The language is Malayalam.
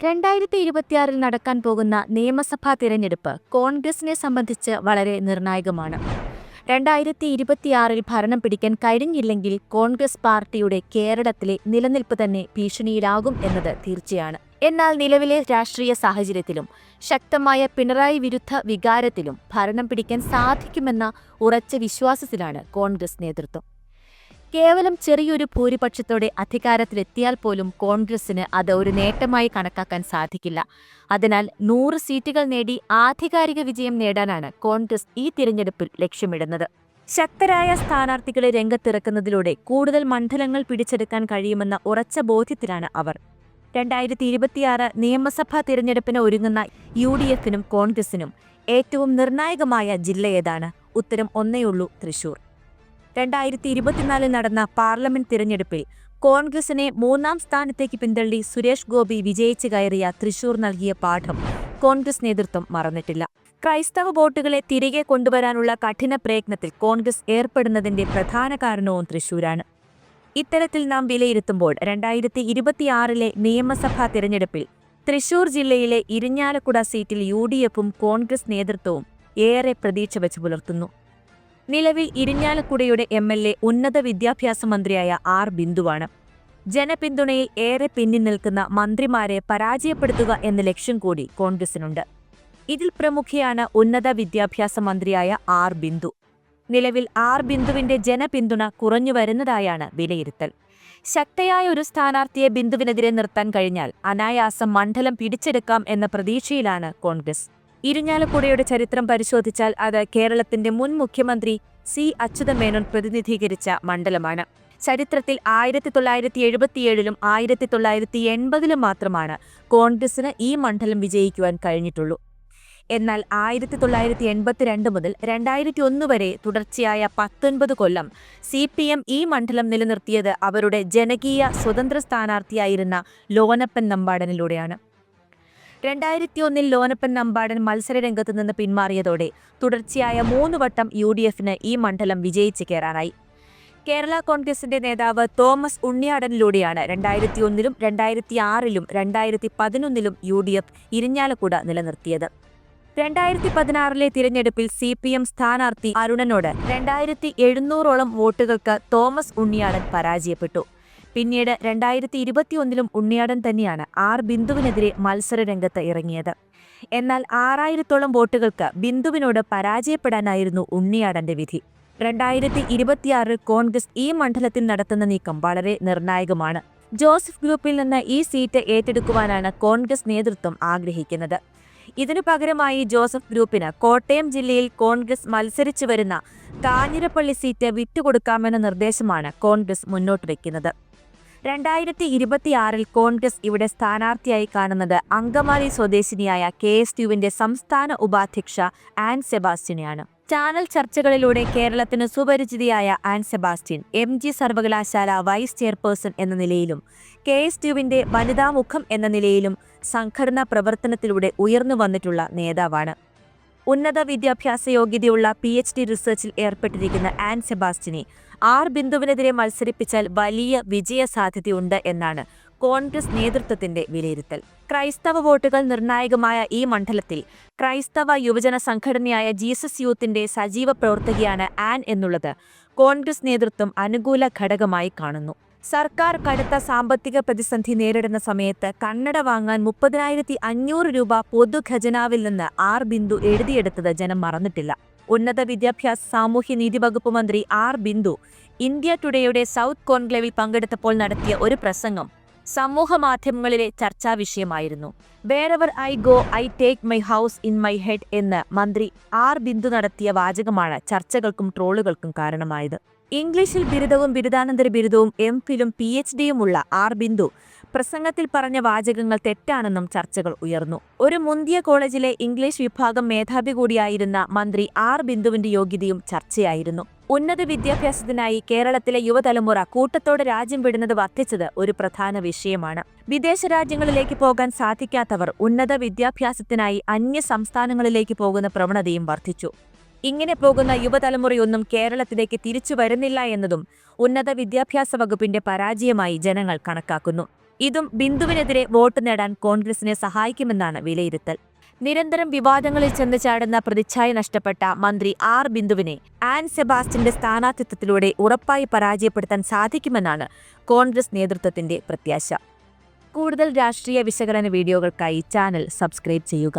രണ്ടായിരത്തി ഇരുപത്തിയാറിൽ നടക്കാൻ പോകുന്ന നിയമസഭാ തിരഞ്ഞെടുപ്പ് കോൺഗ്രസിനെ സംബന്ധിച്ച് വളരെ നിർണായകമാണ്. രണ്ടായിരത്തി ഇരുപത്തിയാറിൽ ഭരണം പിടിക്കാൻ കഴിഞ്ഞില്ലെങ്കിൽ കോൺഗ്രസ് പാർട്ടിയുടെ കേരളത്തിലെ നിലനിൽപ്പ് തന്നെ ഭീഷണിയിലാകും എന്നത് തീർച്ചയാണ്. എന്നാൽ നിലവിലെ രാഷ്ട്രീയ സാഹചര്യത്തിലും ശക്തമായ പിണറായി വിരുദ്ധ വികാരത്തിലും ഭരണം പിടിക്കാൻ സാധിക്കുമെന്ന ഉറച്ച വിശ്വാസത്തിലാണ് കോൺഗ്രസ് നേതൃത്വം. കേവലം ചെറിയൊരു ഭൂരിപക്ഷത്തോടെ അധികാരത്തിലെത്തിയാൽ പോലും കോൺഗ്രസിന് അത് ഒരു നേട്ടമായി കണക്കാക്കാൻ സാധിക്കില്ല. അതിനാൽ നൂറ് സീറ്റുകൾ നേടി ആധികാരിക വിജയം നേടാനാണ് കോൺഗ്രസ് ഈ തിരഞ്ഞെടുപ്പിൽ ലക്ഷ്യമിടുന്നത്. ശക്തരായ സ്ഥാനാർത്ഥികളെ രംഗത്തിറക്കുന്നതിലൂടെ കൂടുതൽ മണ്ഡലങ്ങൾ പിടിച്ചെടുക്കാൻ കഴിയുമെന്ന ഉറച്ച ബോധ്യത്തിലാണ് അവർ. രണ്ടായിരത്തി ഇരുപത്തിയാറ് നിയമസഭാ തിരഞ്ഞെടുപ്പിന് ഒരുങ്ങുന്ന യു ഡി എഫിനും കോൺഗ്രസിനും ഏറ്റവും നിർണായകമായ ജില്ല ഏതാണ്? ഉത്തരം ഒന്നേയുള്ളൂ തൃശൂർ. രണ്ടായിരത്തി ഇരുപത്തിനാലിൽ നടന്ന പാർലമെന്റ് തിരഞ്ഞെടുപ്പിൽ കോൺഗ്രസിനെ മൂന്നാം സ്ഥാനത്തേക്ക് പിന്തള്ളി സുരേഷ് ഗോപി വിജയിച്ചു കയറിയ തൃശൂർ നൽകിയ പാഠം കോൺഗ്രസ് നേതൃത്വം മറന്നിട്ടില്ല. ക്രൈസ്തവ വോട്ടുകളെ തിരികെ കൊണ്ടുവരാനുള്ള കഠിന പ്രയത്നത്തിൽ കോൺഗ്രസ് ഏർപ്പെടുന്നതിന്റെ പ്രധാന കാരണവും തൃശൂരാണ്. ഇത്തരത്തിൽ നാം വിലയിരുത്തുമ്പോൾ രണ്ടായിരത്തി ഇരുപത്തിയാറിലെ നിയമസഭാ തിരഞ്ഞെടുപ്പിൽ തൃശൂർ ജില്ലയിലെ ഇരിഞ്ഞാലക്കുട സീറ്റിൽ യു ഡി എഫും കോൺഗ്രസ് നേതൃത്വവും ഏറെ പ്രതീക്ഷ വെച്ച് പുലർത്തുന്നു. നിലവിൽ ഇരിഞ്ഞാലക്കുടയുടെ എം എൽ എ ഉന്നത വിദ്യാഭ്യാസ മന്ത്രിയായ ആർ ബിന്ദുവാണ്. ജനപിന്തുണയിൽ ഏറെ പിന്നിൽ നിൽക്കുന്ന മന്ത്രിമാരെ പരാജയപ്പെടുത്തുക എന്ന ലക്ഷ്യം കൂടി കോൺഗ്രസിനുണ്ട്. ഇതിൽ പ്രമുഖയാണ് ഉന്നത വിദ്യാഭ്യാസ മന്ത്രിയായ ആർ ബിന്ദു. നിലവിൽ ആർ ബിന്ദുവിന്റെ ജനപിന്തുണ കുറഞ്ഞു വരുന്നതായാണ് വിലയിരുത്തൽ. ശക്തയായ ഒരു സ്ഥാനാർത്ഥിയെ ബിന്ദുവിനെതിരെ നിർത്താൻ കഴിഞ്ഞാൽ അനായാസം മണ്ഡലം പിടിച്ചെടുക്കാം എന്ന പ്രതീക്ഷയിലാണ് കോൺഗ്രസ്. ഇരിഞ്ഞാലക്കുടയുടെ ചരിത്രം പരിശോധിച്ചാൽ അത് കേരളത്തിന്റെ മുൻ മുഖ്യമന്ത്രി സി. അച്യുതമേനോൻ പ്രതിനിധീകരിച്ച മണ്ഡലമാണ്. ചരിത്രത്തിൽ ആയിരത്തി തൊള്ളായിരത്തി എഴുപത്തിയേഴിലും ആയിരത്തി തൊള്ളായിരത്തി എൺപതിലും മാത്രമാണ് കോൺഗ്രസിന് ഈ മണ്ഡലം വിജയിക്കുവാൻ കഴിഞ്ഞിട്ടുള്ളൂ. എന്നാൽ ആയിരത്തി തൊള്ളായിരത്തി എൺപത്തിരണ്ട് മുതൽ രണ്ടായിരത്തി ഒന്ന് വരെ തുടർച്ചയായ പത്തൊൻപത് കൊല്ലം സി. പി. എം ഈ മണ്ഡലം നിലനിർത്തിയത് അവരുടെ ജനകീയ സ്വതന്ത്ര സ്ഥാനാർത്ഥിയായിരുന്ന ലോനപ്പൻ നമ്പാടനിലൂടെയാണ്. രണ്ടായിരത്തി ഒന്നിൽ ലോനപ്പൻ നമ്പാടൻ മത്സരരംഗത്ത് നിന്ന് പിന്മാറിയതോടെ തുടർച്ചയായ മൂന്ന് വട്ടം യു ഡി എഫിന് ഈ മണ്ഡലം വിജയിച്ച് കയറാനായി കേരള കോൺഗ്രസിന്റെ നേതാവ് തോമസ് ഉണ്ണിയാടനിലൂടെയാണ് രണ്ടായിരത്തി ഒന്നിലും രണ്ടായിരത്തി ആറിലും രണ്ടായിരത്തി പതിനൊന്നിലും യു ഡി എഫ് ഇരിഞ്ഞാലക്കുട നിലനിർത്തിയത്. രണ്ടായിരത്തി പതിനാറിലെ തിരഞ്ഞെടുപ്പിൽ സി പി എം സ്ഥാനാർത്ഥി അരുണനോട് രണ്ടായിരത്തി എഴുന്നൂറോളം വോട്ടുകൾക്ക് തോമസ് ഉണ്ണിയാടൻ പരാജയപ്പെട്ടു. പിന്നീട് രണ്ടായിരത്തി ഇരുപത്തിയൊന്നിലും ഉണ്ണിയാടൻ തന്നെയാണ് ആർ ബിന്ദുവിനെതിരെ മത്സര രംഗത്ത് ഇറങ്ങിയത്. എന്നാൽ ആറായിരത്തോളം വോട്ടുകൾക്ക് ബിന്ദുവിനോട് പരാജയപ്പെടാനായിരുന്നു ഉണ്ണിയാടന്റെ വിധി. രണ്ടായിരത്തി ഇരുപത്തിയാറിൽ കോൺഗ്രസ് ഈ മണ്ഡലത്തിൽ നടത്തുന്ന നീക്കം വളരെ നിർണായകമാണ്. ജോസഫ് ഗ്രൂപ്പിൽ നിന്ന് ഈ സീറ്റ് ഏറ്റെടുക്കുവാനാണ് കോൺഗ്രസ് നേതൃത്വം ആഗ്രഹിക്കുന്നത്. ഇതിനു പകരമായി ജോസഫ് ഗ്രൂപ്പിന് കോട്ടയം ജില്ലയിൽ കോൺഗ്രസ് മത്സരിച്ചു വരുന്ന കാഞ്ഞിരപ്പള്ളി സീറ്റ് വിട്ടുകൊടുക്കാമെന്ന നിർദ്ദേശമാണ് കോൺഗ്രസ് മുന്നോട്ട് വയ്ക്കുന്നത് രണ്ടായിരത്തി ഇരുപത്തിയാറിൽ കോൺഗ്രസ് ഇവിടെ സ്ഥാനാർത്ഥിയായി കാണുന്നത് അങ്കമാലി സ്വദേശിനിയായ കെ എസ് യുവിന്റെ സംസ്ഥാന ഉപാധ്യക്ഷ ആൻ സെബാസ്റ്റ്യനെയാണ്. ചാനൽ ചർച്ചകളിലൂടെ കേരളത്തിന് സുപരിചിതയായ ആൻ സെബാസ്റ്റ്യൻ എം ജി സർവകലാശാല വൈസ് ചെയർപേഴ്സൺ എന്ന നിലയിലും കെ എസ് യുവിന്റെ വനിതാമുഖം എന്ന നിലയിലും സംഘടനാ പ്രവർത്തനത്തിലൂടെ ഉയർന്നു വന്നിട്ടുള്ള നേതാവാണ്. ഉന്നത വിദ്യാഭ്യാസ യോഗ്യതയുള്ള പി എച്ച് ഡി റിസർച്ചിൽ ഏർപ്പെട്ടിരിക്കുന്ന ആൻ സെബാസ്റ്റിനെ ആർ ബിന്ദുവിനെതിരെ മത്സരിപ്പിച്ചാൽ വലിയ വിജയ സാധ്യതയുണ്ട് എന്നാണ് കോൺഗ്രസ് നേതൃത്വത്തിന്റെ വിലയിരുത്തൽ. ക്രൈസ്തവ വോട്ടുകൾ നിർണായകമായ ഈ മണ്ഡലത്തിൽ ക്രൈസ്തവ യുവജന സംഘടനയായ ജീസസ് യൂത്തിന്റെ സജീവ പ്രവർത്തകയാണ് ആൻ എന്നുള്ളത് കോൺഗ്രസ് നേതൃത്വം അനുകൂല ഘടകമായി കാണുന്നു. സർക്കാർ കടുത്ത സാമ്പത്തിക പ്രതിസന്ധി നേരിടുന്ന സമയത്ത് കണ്ണട വാങ്ങാൻ മുപ്പതിനായിരത്തി അഞ്ഞൂറ് രൂപ പൊതുഖജനാവിൽ നിന്ന് ആർ ബിന്ദു എഴുതിയെടുത്തത് ജനം മറന്നിട്ടില്ല. ഉന്നത വിദ്യാഭ്യാസ സാമൂഹ്യനീതി വകുപ്പ് മന്ത്രി ആർ ബിന്ദു ഇന്ത്യ ടുഡേയുടെ സൗത്ത് കോൺക്ലേവിൽ പങ്കെടുത്തപ്പോൾ നടത്തിയ ഒരു പ്രസംഗം സമൂഹ മാധ്യമങ്ങളിലെ ചർച്ചാ വിഷയമായിരുന്നു. Wherever I go I take my house in my head എന്ന് മന്ത്രി ആർ. ബിന്ദു നടത്തിയ വാചകമാണ് ചർച്ചകൾക്കും ട്രോളുകൾക്കും കാരണമായത്. ഇംഗ്ലീഷിൽ ബിരുദവും ബിരുദാനന്തര ബിരുദവും എം ഫിലും പി എച്ച് ഡിയുമുള്ള ആർ. ബിന്ദു പ്രസംഗത്തിൽ പറഞ്ഞ വാചകങ്ങൾ തെറ്റാണെന്നും ചർച്ചകൾ ഉയർന്നു. ഒരു മുന്തിയ കോളേജിലെ ഇംഗ്ലീഷ് വിഭാഗം മേധാവി കൂടിയായിരുന്ന മന്ത്രി ആർ. ബിന്ദുവിന്റെ യോഗ്യതയും ചർച്ചയായിരുന്നു. ഉന്നത വിദ്യാഭ്യാസത്തിനായി കേരളത്തിലെ യുവതലമുറ കൂട്ടത്തോടെ രാജ്യം വിടുന്നത് വർദ്ധിച്ചത് ഒരു പ്രധാന വിഷയമാണ്. വിദേശ രാജ്യങ്ങളിലേക്ക് പോകാൻ സാധിക്കാത്തവർ ഉന്നത വിദ്യാഭ്യാസത്തിനായി അന്യ സംസ്ഥാനങ്ങളിലേക്ക് പോകുന്ന പ്രവണതയും വർദ്ധിച്ചു. ഇങ്ങനെ പോകുന്ന യുവതലമുറയൊന്നും കേരളത്തിലേക്ക് തിരിച്ചു വരുന്നില്ല എന്നതും ഉന്നത വിദ്യാഭ്യാസ വകുപ്പിന്റെ പരാജയമായി ജനങ്ങൾ കണക്കാക്കുന്നു. ഇതും ബിന്ദുവിനെതിരെ വോട്ട് നേടാൻ കോൺഗ്രസിനെ സഹായിക്കുമെന്നാണ് വിലയിരുത്തൽ. നിരന്തരം വിവാദങ്ങളിൽ ചെന്ന് ചാടുന്ന പ്രതിച്ഛായ നഷ്ടപ്പെട്ട മന്ത്രി ആർ ബിന്ദുവിനെ ആൻ സെബാസ്റ്റിന്റെ സ്ഥാനാർത്ഥിത്വത്തിലൂടെ ഉറപ്പായി പരാജയപ്പെടുത്താൻ സാധിക്കുമെന്നാണ് കോൺഗ്രസ് നേതൃത്വത്തിന്റെ പ്രത്യാശ. കൂടുതൽ രാഷ്ട്രീയ വിശകലന വീഡിയോകൾക്കായി ചാനൽ സബ്സ്ക്രൈബ് ചെയ്യുക.